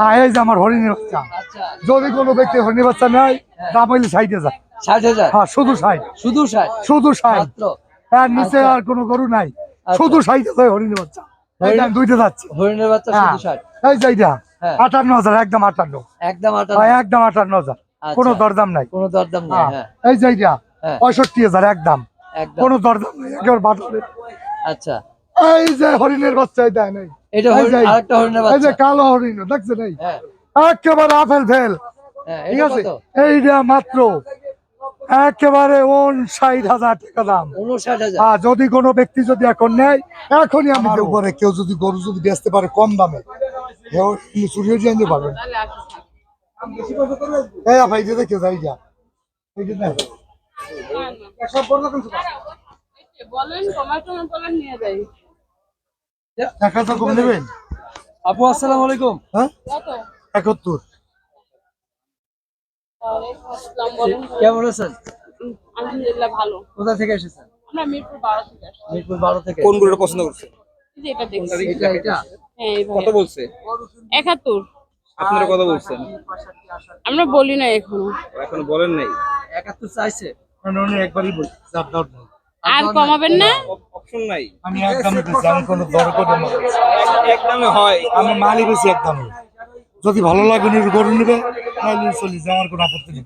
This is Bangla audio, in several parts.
হ্যাঁ এই যে আমার হরিণের বাচ্চা। আচ্ছা। যদি কোনো ব্যক্তি হরিণের বাচ্চা নেয় দাম হইলে ষাট হাজার। ষাট হাজার? হ্যাঁ শুধু ষাট। শুধু ষাট? শুধু ষাট। মাত্র? আর নিচে আচ্ছা। আর কোনো গরু নাই। আচ্ছা। শুধু ষাট হাজার হরিণের বাচ্চা। আমি দুইটা যাচ্ছি। হরিণের বাচ্চা হ্যাঁ। শুধু ষাট? এই যে এইটা হ্যাঁ। আটান্ন হাজার একদম আটান্ন। একদম আটান্ন? হ্যাঁ একদম আটান্ন হাজার। কোনো দরদাম নাই। কোনো দরদাম নেই হ্যাঁ। হ্যাঁ। এই যে এইটা হ্যাঁ। পঁয়ষট্টি হাজার একদম। কোনো দরদাম নাই একেবারে আচ্ছা। এই যে হরিণের বাচ্চা দেয় নাই এটা এই যে- আরেকটা হরিণের এই যে কালো হরিণ দেখছেন এই? হ্যাঁ। একেবারে আপেল ফেল। হ্যাঁ ঠিক এটা আছে? এইটা মাত্র একেবারে হাজার টাকা দাম। আর যদি কোনো ব্যক্তি যদি এখন নেয় এখনই আমি উপরে কেউ যদি গরু যদি বেচতে পারে কম দামে দিয়ে আনতে পারবেন এই ভাই যে দেখে যাই যা। এই যে দেখ। বলেন টমেটো বলেন নিয়ে যাই। টাকা তো কম নেবেন? আপু আসসালামু আলাইকুম। হ্যাঁ? একাত্তর। ওয়ালাইকুম আসসালাম বলেন। কেমন আছেন? আলহামদুলিল্লাহ ভালো। কোথা থেকে এসেছেন? আমরা মিরপুর বারো থেকে মিরপুর কোন গরুটা পছন্দ করছে? এই যে এটা দেখছি। এটা এটা? হ্যাঁ কত বলছে? একাত্তর। আপনারা কত বলছেন? আমরা বলি না এখনও। এখন বলেন নাই। একাত্তর চাইছে। উনি একবারই বলছি দাও। আর কমাবেন না? অপশন নাই। আমি একদম আমি কোনো দর করে না একদমই হয়। আমি মালই বেশি একদমই। যদি ভালো লাগে উনি গরু নেবে তাহলে চল্লিশ আমার কোনো আপত্তি নেই।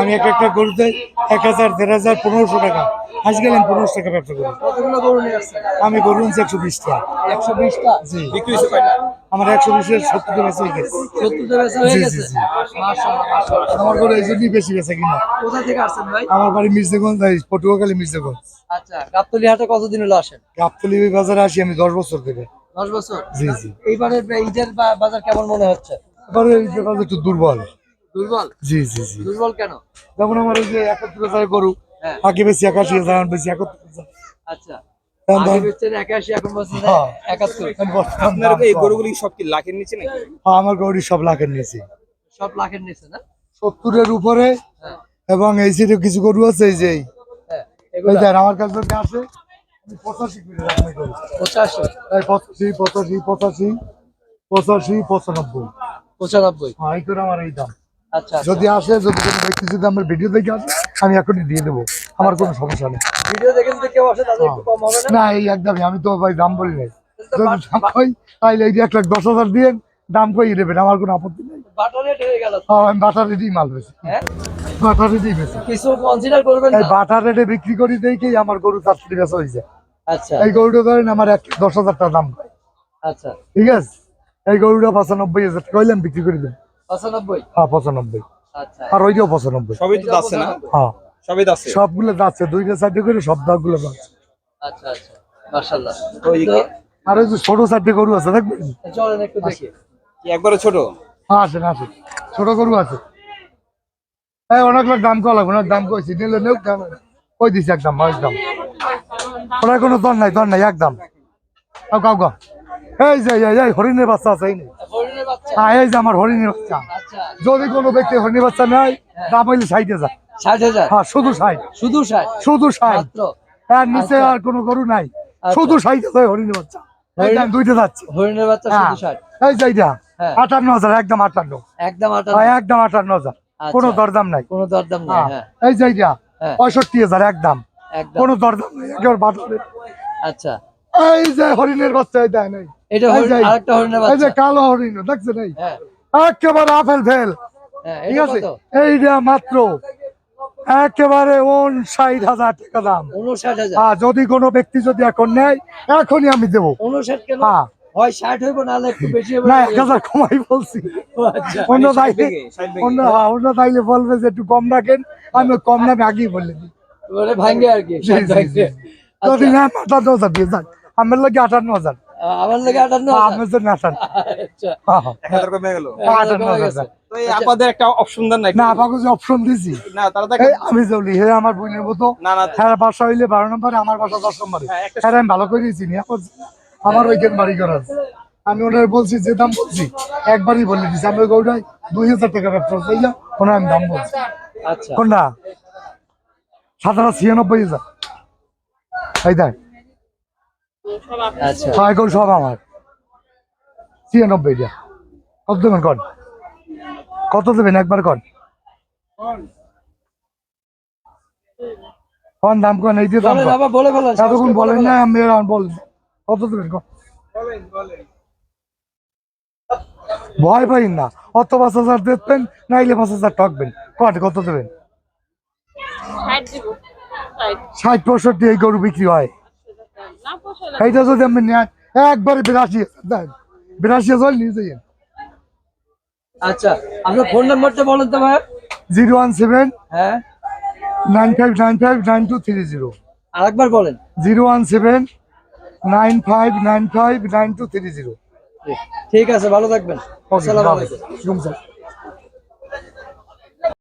আমি এক একটা গরুতে এক হাজার দেড় হাজার পনেরোশো টাকা। আজকাল আমি পনেরোশো টাকা ব্যবসা করি গরু আমি গরু নিচ্ছি একশো বিশ টাকা একশো বিশটা? জি। আমার একশো বিশের সত্তর বেশি হয়ে গেছে। বেচা জি, জি। আমার গরু এই জন্যই বেশি বেছে কিনা। কোথা থেকে আসছেন ভাই? আমার বাড়ি মির্জাগঞ্জ পটুয়াখালী মির্জাগঞ্জ। আচ্ছা গাবতলি হাটে কতদিন হলো আসেন? গাবতলি বাজারে আসি আমি দশ বছর থেকে দশ বছর? জি জি। এইবারে ঈদের বাজার কেমন মনে হচ্ছে? এবারে এই যে বাজার একটু দুর্বল। দুর্বল? জি জি জি। দুর্বল কেন? যেমন আমার এই যে একাত্তর হাজার গরু হ্যাঁ। আগে বেশি একাশি হাজার বেশি একাত্তর হাজার। আচ্ছা। হ্যাঁ। হ্যাঁ, আমার গরু সব লাখের নিয়েছি সব লাখের নিচে না? সত্তরের উপরে হ্যাঁ। এবং এই সাইডে কিছু গরু আছে এই যে। হ্যাঁ যে আমার কাছে আসে পঁচাশি। পঁচাশি? পঁচাশি পঁচাশি পঁচানব্বই। পঁচানব্বই? হ্যাঁ এই করে আমার এই দাম। আচ্ছা আচ্ছা। যদি আসে যদি কোনো ব্যক্তি যদি আমার ভিডিও দেখে আসে আমি এখনই দিয়ে দেবো। আমার কোনো সমস্যা নেই। ভিডিও দেখে যদি কেউ আসে তাদের একটু কম হবে না? এই একদমই আমি তো ভাই দাম বলি নাই। যদি দাম কই তাহলে এই এক লাখ দশ হাজার দিয়ে দাম কই দেবেন আমার কোনো আপত্তি নেই। বাটার রেট হয়ে গেল। হ্যাঁ, আমি বাটার রেটেই মাল বেশি হ্যাঁ? বাটার রেটেই বেশি কিছু কনসিডার করবেন না? বাটার রেটে বিক্রি করি দেখেই আমার গরু চার বেচা হয়েছে। আচ্ছা। এই গরুটা ধরেন আমার এক দশ হাজার টাকা দাম। আচ্ছা। ঠিক আছে? এই গরুটা পঁচানব্বই হাজার টাকা। বিক্রি করে পঁচানব্বই? হ্যাঁ পঁচানব্বই। আচ্ছা। আর ওইটাও পঁচানব্বই। সবই তো যাচ্ছে না? হ্যাঁ। সবই যাচ্ছে সবগুলো যাচ্ছে দুইটা চারটে করে সব দাগগুলো যাচ্ছে আচ্ছা আচ্ছা। মাশাআল্লাহ। আর ওই যে ছোট চারটে গরু আছে দেখবেন? চলেন একটু দেখি। একবারে ছোট? হ্যাঁ আসেন আসেন। ছোট গরু আছে। এই অনেক লোক দাম কল লাগবে দাম কইছি নিলে নেও দাম কই দিছি একদম একদম ওরা কোনো দর নাই দর নাই একদম। কাউ কাউ কাউ এই যে এই হরিণের বাচ্চা আছে এই হ্যাঁ এই যে আমার হরিণের বাচ্চা। আচ্ছা যদি কোনো ব্যক্তি হরিণের বাচ্চা নেয় দাম হইলে ষাট হাজার। ষাট হাজার? হ্যাঁ শুধু ষাট। শুধু ষাট? শুধু ষাট। আর নিচে আর কোনো গরু নাই। আচ্ছা। শুধু ষাট হাজার হরিণের বাচ্চা। দুইটা যাচ্ছি। হরিণের বাচ্চা হ্যাঁ। শুধু ষাট? এই যে এইটা হ্যাঁ। আটান্ন হাজার একদম আটান্ন। একদম আটান্ন। হ্যাঁ, একদম আটান্ন হাজার। কোনো আচ্ছা। দরদাম নাই। কোনো দরদাম নেই হ্যাঁ, হ্যাঁ। এই যে এইটা হ্যাঁ। পঁয়ষট্টি হাজার একদম। একদম। কোনো দরদাম নেই একেবারে বাটলে আচ্ছা। এই যে হরিণের বাচ্চা দেয় নাই। এটা আরেকটা হরিণের এই যে কালো হরিণ দেখছেন এই? হ্যাঁ। একেবারে আপেল ফেল। ঠিক আছে? এইটা মাত্র একেবারে ওন হাজার টাকা দাম। উনষাট হাজার। যদি কোনো ব্যক্তি যদি এখন নেয় এখনই আমি দেবো। উনষাট হ্যাঁ। হয় ষাট হইব নাহলে একটু বেশি হবে না এক হাজার কমাই বলছি। আচ্ছা। অন্য ভেঙে, ভেঙে। অন্য হ্যাঁ, অন্য তাইলে বলবে যে একটু কম রাখেন আমি কম আগেই বলে দিই। মানে ভাঙ্গে আর কি যদি না আটান্ন হাজার দিয়ে যান। আমার লাগে আটান্ন হাজার। আমার লাগে আটান্ন আমার জন্য আটান্ন। আচ্ছা। হ্যাঁ, হ্যাঁ। কমে গেল। তো এই একটা অপশন দেন না যে অপশন দিছি। না তারা দেখেন। আমি হে আমার বোনের মতো। না না। হ্যাঁ বাসা হইলে বারো নম্বরে আমার বাসা দশ নম্বরে। হ্যাঁ, হ্যাঁ আমি ভালো করে চিনি। এখন আমার ওইখান বাড়ি করা আছে। আমি ওনার বলছি যে দাম বলছি একবারই বলে দিছি। আমি ওইটাই দুই হাজার টাকা ব্যবসা চাই না ওনার আমি দাম বলছি। আচ্ছা। কোনটা সাত হাজার ছিয়ানব্বই হাজার। এই দেখ। আচ্ছা। সব আমার। ছিয়ানব্বইটা কত দেবেন কন কত দেবেন একবার কন কন দাম কন? এই দিয়ে দাম বলেন বলে বলে বলেন না আমি আর বল কত দেবেন ভয় পাই না। অত পাঁচ হাজার দেখবেন নাইলে পাঁচ হাজার ঠকবেন। কন কত দেবেন? ষাট পঁয়ষট্টি এই গরু বিক্রি হয়। এইটা যদি আপনি নেন একবারে বিরাশি দেন। বিরাশি হাজার নিয়ে যাইয়েন। আচ্ছা আপনার ফোন নাম্বারটা বলেন তো ভাই। জিরো ওয়ান সেভেন হ্যাঁ। Nine five nine five nine two three zero. আরেকবার বলেন। Zero one seven nine five nine five nine two three zero. ঠিক আছে ভালো থাকবেন। আসসালামু আলাইকুম। ওকে